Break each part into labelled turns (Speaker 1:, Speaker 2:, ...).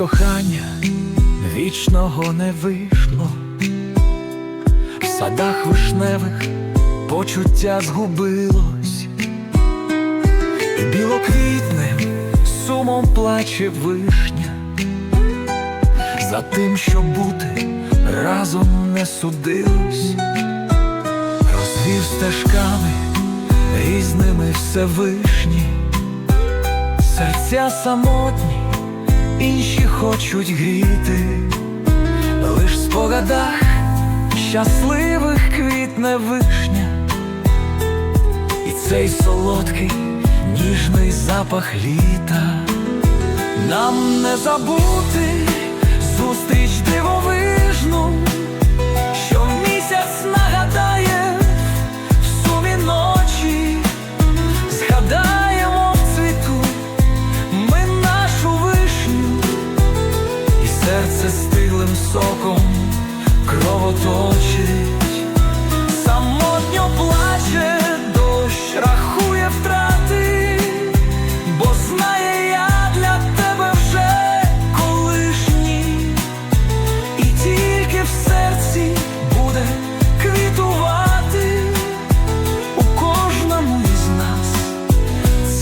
Speaker 1: кохання вічного не вийшло, в садах вишневих почуття згубилось, і білоквітним сумом плаче вишня, за тим, що бути разом не судилось, розвів стежками різними Всевишній, серця самотні інші хочуть гріти, лиш в спогадах щасливих квітне вишня, і цей солодкий ніжний запах літа, нам не забути зустріч дивовижну, кровоточить, самотньо плаче, дощ рахує втрати, бо знає я для тебе вже колишній, і тільки в серці буде квітувати у кожному із нас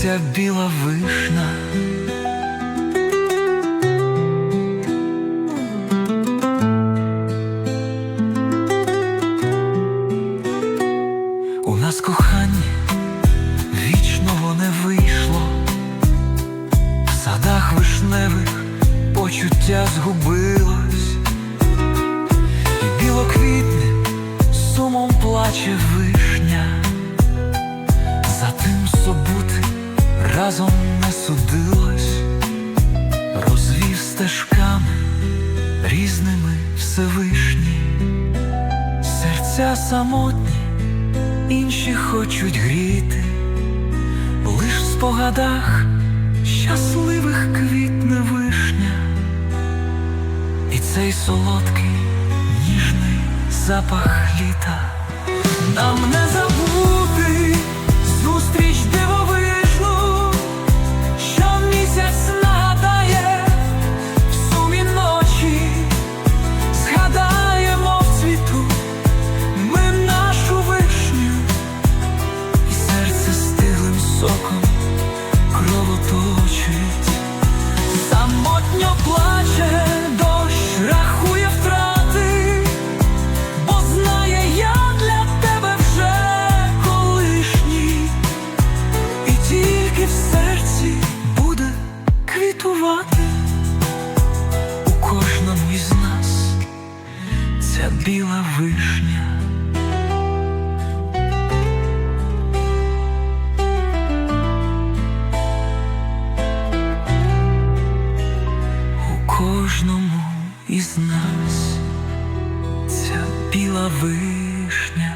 Speaker 1: ця біла вишна. Вічного не вийшло, в садах вишневих почуття згубилось, і білоквітне сумом плаче вишня, за тим собути разом не судилось, розвів стежками різними Всевишній, серця самотні інші хочуть гріти, лиш в спогадах щасливих квітне вишня, і цей солодкий ніжний запах літа нам не забути кровоточить, самотньо плаче, дощ рахує втрати, бо знає я для тебе вже колишній, і тільки в серці буде квітувати. У кожному із нас ця біла вишня. кожному із нас ця біла вишня.